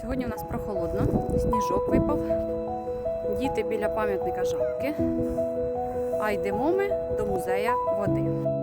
Сьогодні у нас прохолодно, сніжок випав. Діти біля пам'ятника жабки. А йдемо ми до музея води.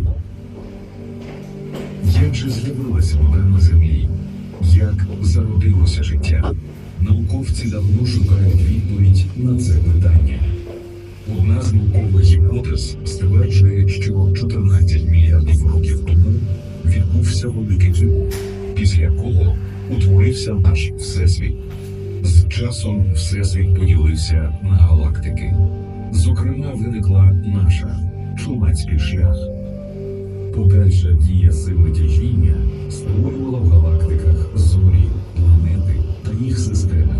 Планеті. Як же з'явилася вода на землі? Як зародилося життя? Науковці давно шукають відповідь на це питання. Одна з наукових гіпотез стверджує, що 14 мільярдів років тому відбувся великий вибух, після якого утворився наш всесвіт. З часом всесвіт поділився на галактики. Зокрема, виникла наша чумацький шлях. Подальша дія сили тяжіння створювала в галактиках зорі, планети та їх системи.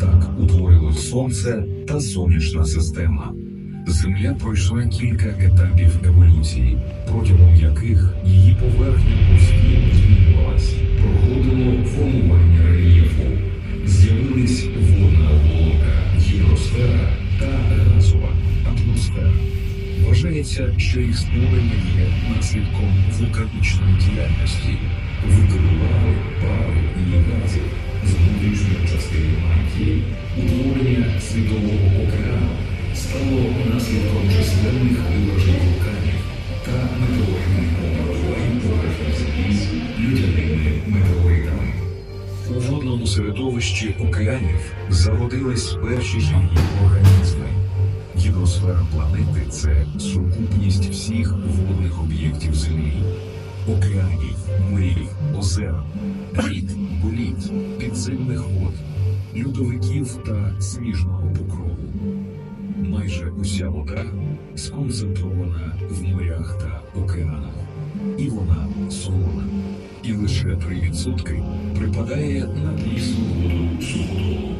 Так утворилось Сонце та сонячна система. Земля пройшла кілька етапів еволюції, протягом яких її поверхня постійно змінювалась, проходило формування рельєфу, з'явились водна оболонка, гідросфера. Вважається, що їх створення є наслідком вулканічної діяльності, викиду лави, пари і газів з внутрішньої частини мантії, утворення світового океану стало наслідком численних вивержень вулканів та метеоритних помилувань поверхні землі людяними метеоритами. У водному середовищі океанів зародились перші живі організми. Гідросфера планети це сукупність всіх водних об'єктів Землі, океанів, морів, озер, рік, боліт, підземних вод, льодовиків та сніжного покрову. Майже уся вода сконцентрована в морях та океанах, і вона солона. І лише 3% припадає на прісну воду суходолу.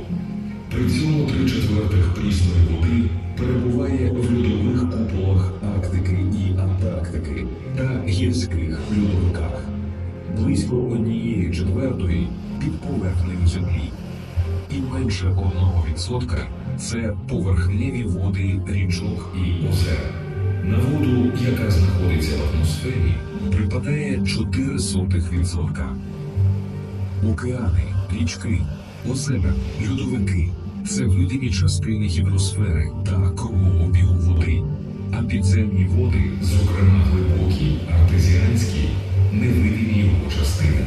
При цьому три четвертих прісної води перебуває в льодових куполах Арктики і Антарктики та гірських льодовиках. Близько однієї четвертої під поверхнею землі. І менше 1% це поверхневі води річок і озер. На воду, яка знаходиться в атмосфері, припадає 0,04%. Океани, річки, озера, льодовики це видимі частини гідросфери та кругообігу води, а підземні води, зокрема глибокі, артезіанські, невидимі його частини.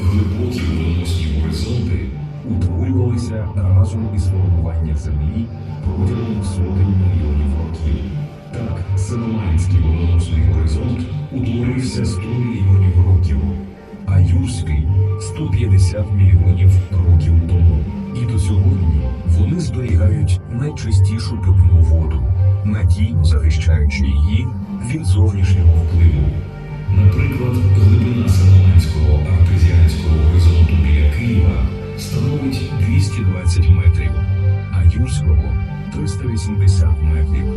Глибокі водоносні горизонти утворювалися разом із формуванням землі протягом сотень мільйонів років. Так, Синоманський водоносний горизонт утворився 100 мільйонів років, а Юрський 150 мільйонів років тому. І до сьогодні вони зберігають найчистішу питну воду, надійно захищаючи її від зовнішнього впливу. Наприклад, глибина Синоманського артезіанського горизонту біля Києва становить 220 метрів, а Юрського 380 метрів.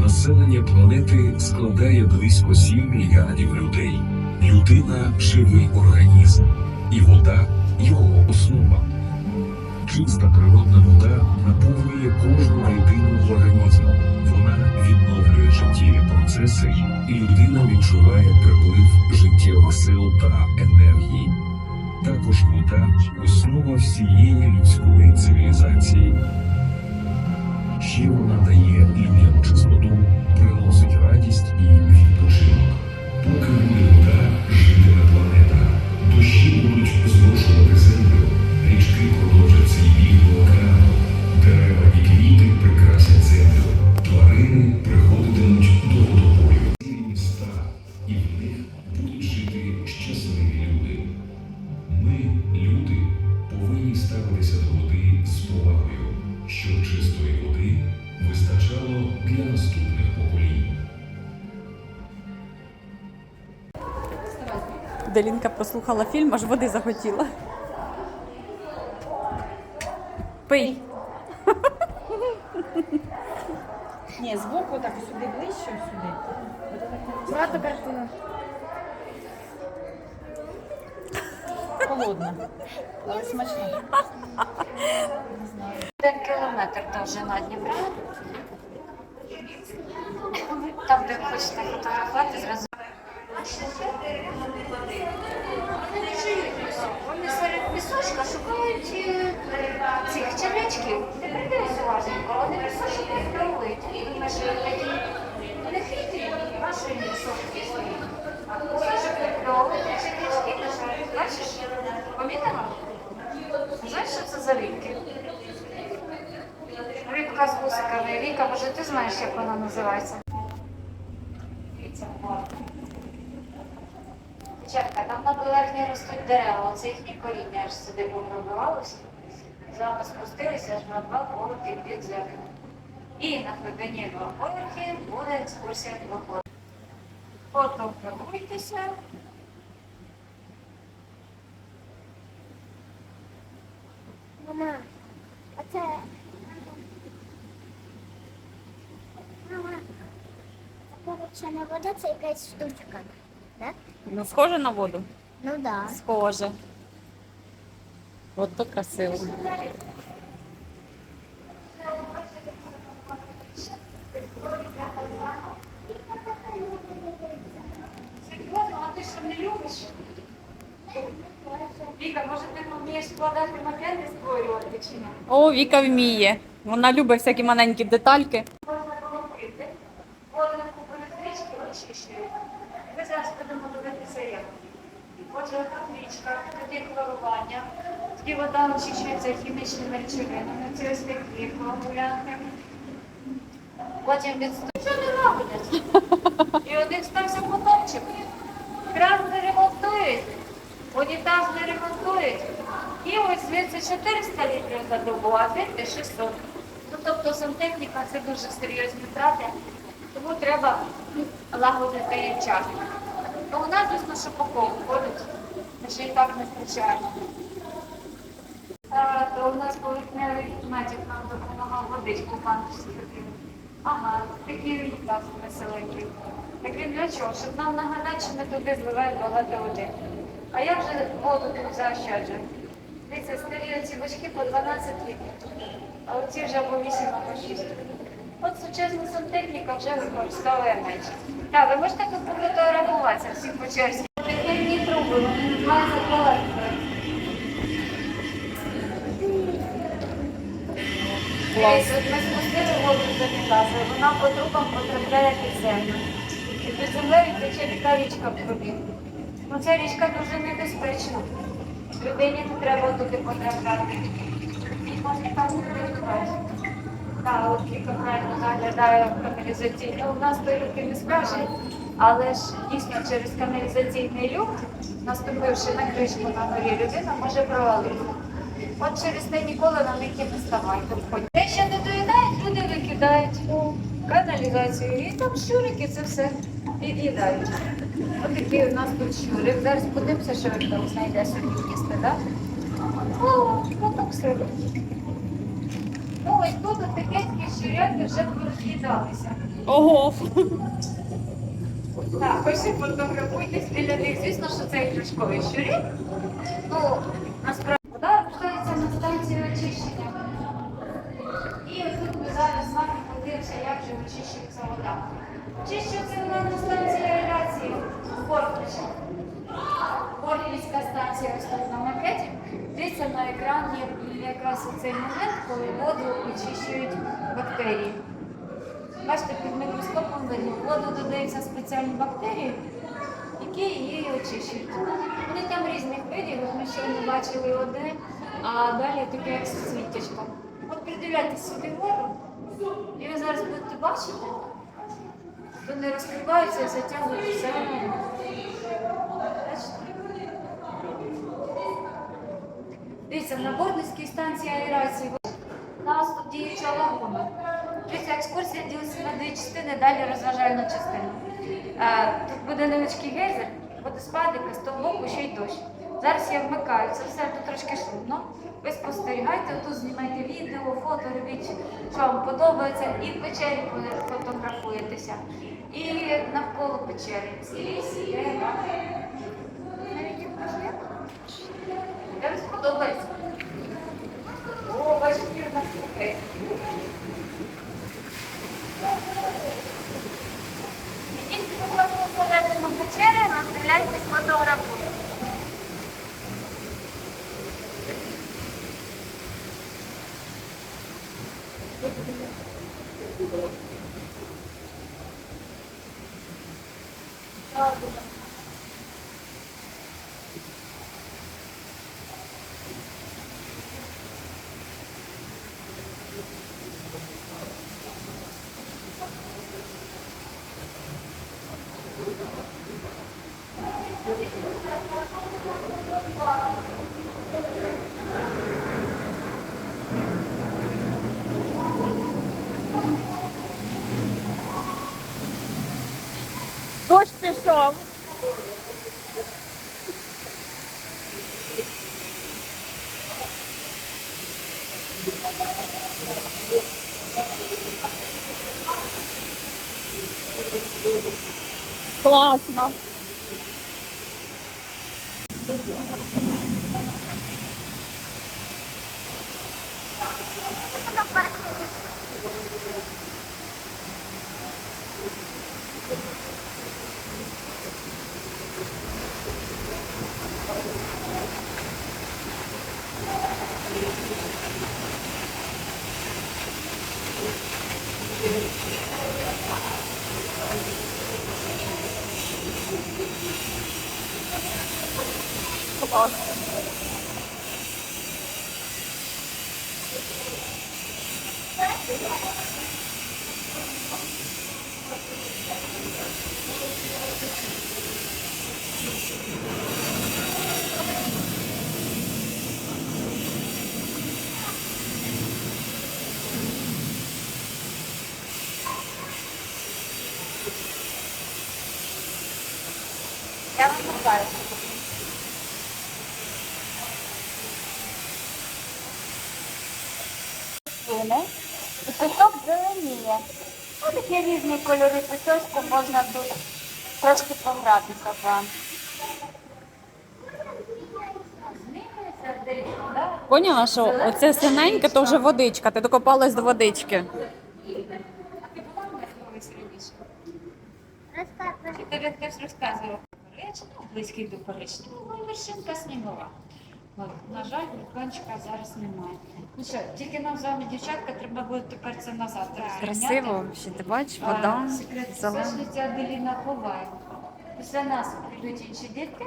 Населення планети складає близько 7 мільярдів людей. Люди Людина живий організм, і вода його основа. Чиста природна вода наповнює кожну клітину в організму. Вона відновлює життєві процеси, і людина відчуває приплив життєвих сил та енергії. Також вода основа всієї людської цивілізації. Ще вона дає людям чистоту, приносить радість і відпочинок. Делінка прослухала фільм, аж води захотіла. Пий. Ні, збоку так сюди ближче, сюди. Брати картину. Холодно. Але смачно. Один кілометр довжина Дніпра. Там, де хочете фотографувати, зразу. Вони серед пісочка шукають е, цих червячків. Не придивись уважненько, вони пісочок відкривають. І думаєш, що такі вони хитрі, ваші пісочки свої. Пісочок відкривають, червячки лежать. Бачиш? Помітила? Знаєш, що це за рибки? Рибка з вусиками. Віка, може ти знаєш, як вона називається? Дивіться, вот. Дівчатка, там на поверхні ростуть дерева, оце їхнє коріння аж сюди пробивалося. З вами спустилися аж на два поверхи під землю. І на глибині два поверхи буде екскурсія виходу. Фотографуйтеся. Мама, а це. Мама, це коротше вода, це якась штучка. Так? Ну, схоже на воду. Ну так. Да. Схоже. От то красиво. Віка, може ти вмієш складати макети створювати чи ні? О, Віка вміє. Вона любить всякі маленькі детальки. Можна було пити. Воду купили стрічки очищують. Ми зараз будемо дивитися як. Отже, табличка, тоді хлорування. Тоді вода очищується хімічними речовинами, ось такі коагулянти. Потім відступ. Що не роблять? І один стався потопчик. Кран не ремонтують, унітаз не ремонтують. І ось звідси 400 літрів за добу, а звідти 600. Ну, тобто сантехніка це дуже серйозні втрати, тому треба лагодити її вчасно. У нас, звісно, що по ходить, ми ще і так не втрачаємо. То у нас поверхневий метод нам допомагав водичку банківську. Ага, такий унітаз веселенький. Так він для чого? Щоб нам нагадати, що ми туди зливаємо багато води. А я вже воду тут заощаджую. Дивіться, старі ці бачки по 12 літрів, а оці вже по 8 або 6. От сучасна сантехніка вже використовує менше. Так, ви можете пофотографуватися всі по черзі. Труби, вони от ми спустили воду з унітазу, вона по трубам потрапляє під землю. І під землею тече така річка в трубі. Ну ця річка дуже небезпечна. Людині не треба туди потрапляти. І можна там виїжджати. Так, от Віка правильно заглядає каналізаційний. Ну, у нас той люки не справжні, але ж дійсно через каналізаційний люк, наступивши на кришку на горі, людина може провалити. От через те ніколи на них і не ставайте. Те, що не доїдають, люди викидають у каналізацію. І там щурики це все від'їдають. Ось такий у нас тут щурик. Зараз подивимося, що він там знайде собі їсти, так? О, ну так все. Ну, ось тут от такі щуряки вже пороз'їдалися. Ого. Так, пиши, фотографуйтесь біля них. Звісно, що це іграшковий щурі. Ну, насправді, вода знаходиться на станції очищення. І тут ми зараз з вами подивимося, як же очищується вода. Очищується вона на станції аерації Бортнича. Бортницька станція ось тут на макеті. Дивіться на екрані якраз у цей момент, коли воду очищують бактерії. Бачите, під мікроскопом видно, воду додаються спеціальні бактерії, які її очищують. Вони там різних видів, ми щойно бачили одне, а далі таке як світячко. От придивляйте собі воду, і ви зараз будете бачити, вони розкриваються і затягують все. Дивіться, на Бортницькій станції аерації нас тут діюча лагуна. Дивіться, екскурсія ділиться на дві частини, далі розважальна частина. Е, Тут буде невеличкий гейзер, водоспадик, з того ще й дощ. Зараз я вмикаю, це все тут трошки шумно. Ви спостерігайте, тут знімайте відео, фото, робіть, що вам подобається, і в печері фотографуєтеся, і навколо печери. Скрізь є. Як сподобається? О, бачите, як нас cachorro. Próxima. Thank you. Всередину печери, роздивляйтесь, фотографуйте. Дощ пішов. Класно. Клас. Я вам покажу. Свине. І пісок зеленіє. Ось такі різні кольори пісочку можна тут трошки погратися вам. Поняла, що оце синеньке, то вже водичка. Ти докопалась до водички. Розказуй. Тобі хтось розказував Париж, ну, близький до Парижа. Ну, вершинка снігова. На жаль, вулканчика зараз немає. Ну що, тільки нам з вами, дівчатка, треба буде тепер це назад. Красиво, ще ти бачиш, вода, Секрет. Аделіна ховає. Після нас прийдуть інші дітки.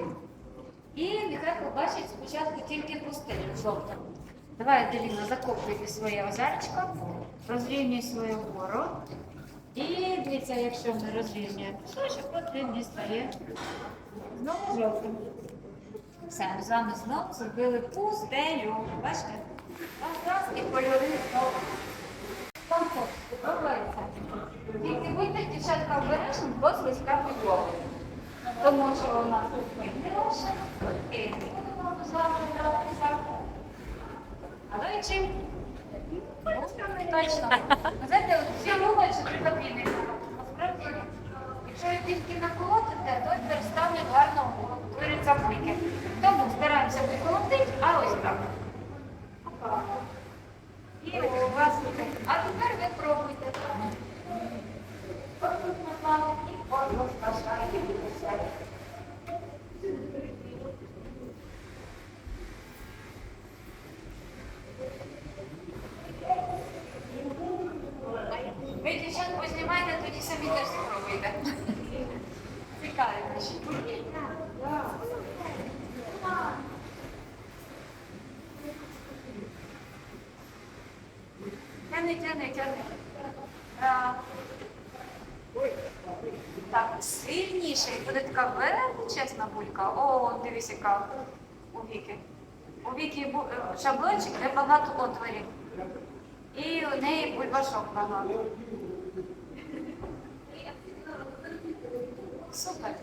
І нехай побачать спочатку тільки пустелю жовту. Давай, Аделіна, закопуйте своє озерчко, розрівнюй свою гору. І дивіться, якщо ми розрівнюємо пісочок, от він дістає знову жовтим. Все, ми з вами знову зробили пустелю. Бачите? Контрастні кольори знову. Комфорт, подобається. Тільки будьте, дівчатка, обережні, бо слизька підлога. Тому що у нас тут вигляше, і будемо з вами гратися. А до речі, точно. Знаєте, всі думають, що це кабіни. Ви тільки наколотите, то перестане гарно утворюються пики. Тому стараємося приколотити, а ось так. Опа. І у вас буде. А тепер ви пробуйте. Ось тут наклали і от розпашаєте. Ви дівчат познімайте, тоді самі теж спробуйте. Цікаві. Тяни, тяни, тяни. Так, сильніше. Буде така величезна булька. О, дивись, яка у віки. У віки е, шаблончик, де багато отворів. І у неї бульбашок багато. Супер.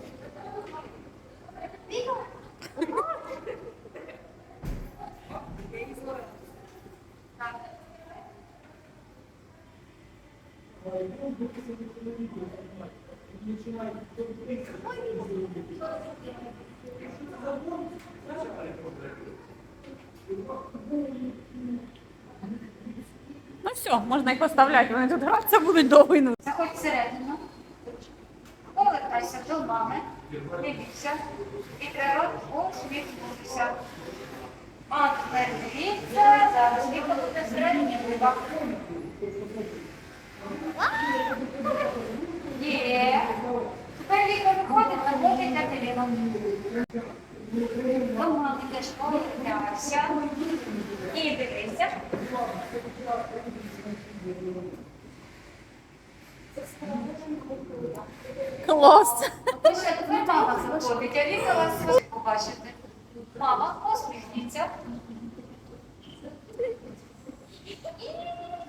Ну все, можна їх оставляти, вони тут гратися будуть довго. і ну. Заходь всередину. Повертайся до мами. Дивіться. І треба усміхнутися. А тепер дивіться. Зараз віка буде всередині губа. Є. Тепер віка виходить, находить Катерину. До мами теж повертайся. І дивися. Клас. Ви ще тепер мама заходить, а Віка вас побачити. Мама, посміхніться.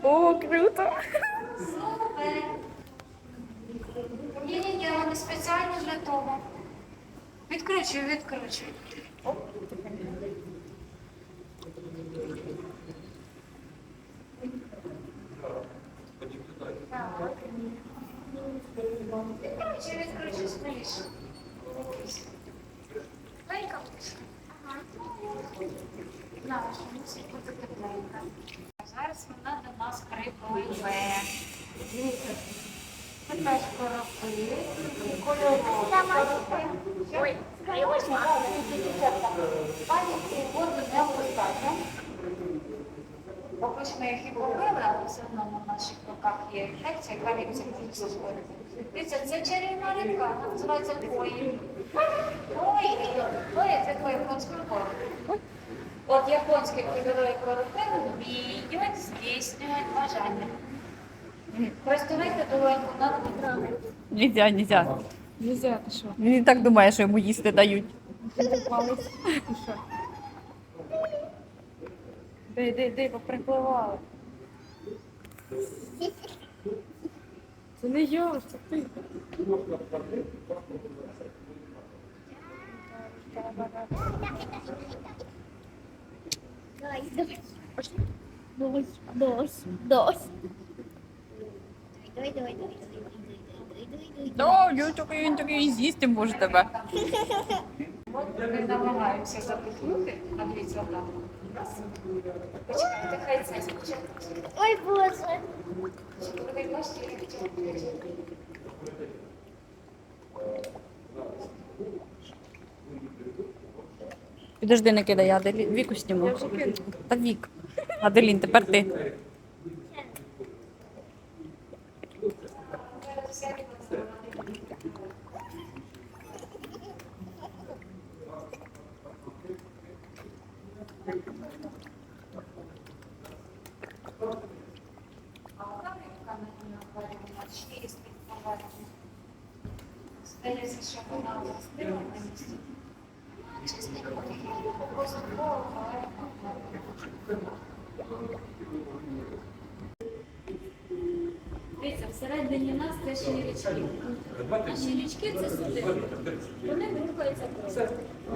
О, круто. Супер. Ні, ні, я вони спеціально для того. Відкручую, відкручую. Так. Відкручуй, відкручуй, скоріше. Тепленька будеш? Наша, мусить бути тепленька. Зараз вона до нас припливе. Ми теж коропи, кольорові. Ой, Пані воду не впускати. Бо хоч ми їх і побили, але все одно на наших руках є інфекція, яка від цих створюється. Дивіться, це чарівна рибка, вона називається кої. Кої, кої це японський короб. От японські кольорові коропи вміють здійснюють бажання. Користуйте долоньку на. Нельзя, нельзя. Нельзя, ти що? Він і так думає, що йому їсти дають. І? Де, де, де, поприпливали. Це не я, це ти. Давай, давай. Давай, давай, давай, давай, давай, давай, давай, давай. О, він він такий з'їсти може тебе. Ми намагаємося запихнути, а дивіться отак. Раз. Почекайте, хай це спочатку. Ой, Боже. Підожди, не кидай, я Аделі... Віку зніму. Та Вік. Аделін, тепер ти. Зараз всякі називають. А камерка на акваріумі чисть акваріумі. Здається, що вона застила на місці. Чистенько, поступово Дивіться, всередині нас це щелічки. А щелічки це суди. Вони рухаються просто.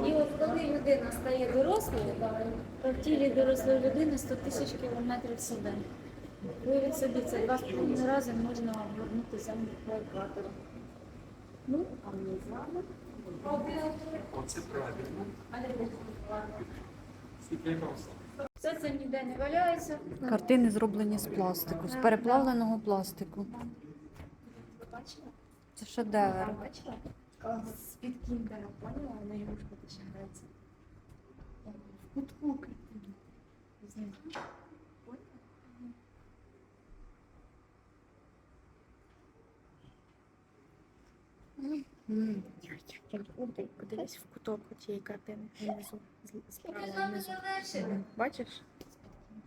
І от коли людина стає дорослою, то в тілі дорослої людини 100 тисяч кілометрів суден. Виявіть собі, це два з половиною рази можна обгорнути землю по екватору. Все це ніде не валяється. Картини зроблені з пластику, з переплавленого пластику. Це шедевр. Бачила? З-під кіндера, поняла? На ігрушку ще грається. В кутку картину. Знизу. М. Подивись в куток цієї картини внизу. Справа. Бачиш?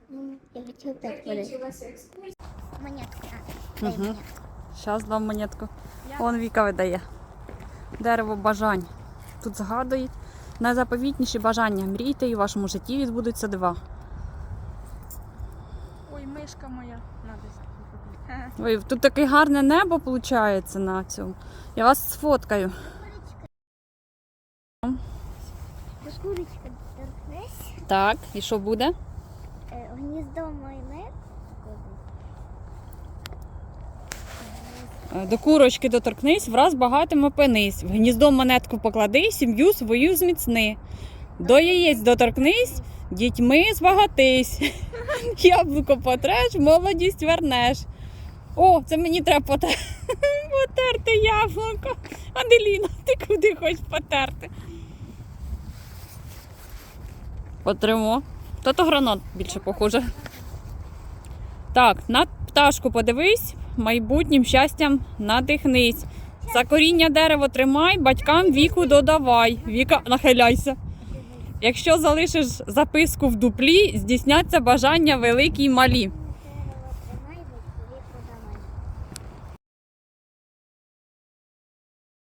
Ну, я хотів так. Монетку. Угу. Зараз дам монетку. Вон Віка видає. Дерево бажань. Тут згадують найзаповітніші бажання. Мрійте і в вашому житті відбудуться два. Ой, мишка моя. Ой, тут таке гарне небо виходить на цьому. Я вас сфоткаю. Так, і що буде? Е, Гніздо моє. Е, До курочки доторкнись, враз багатим опинись. В гніздо монетку поклади, сім'ю свою зміцни. До яєць доторкнись, дітьми збагатись. Яблуко потреш, молодість вернеш. О, це мені треба потер... потерти яблуко. Аделіна, ти куди хочеш потерти? Потримо. То то гранат більше похоже. Так, на пташку подивись, майбутнім щастям надихнись. За коріння дерево тримай, батькам віку додавай. Віка, нахиляйся. Якщо залишиш записку в дуплі, здійсняться бажання великі й малі.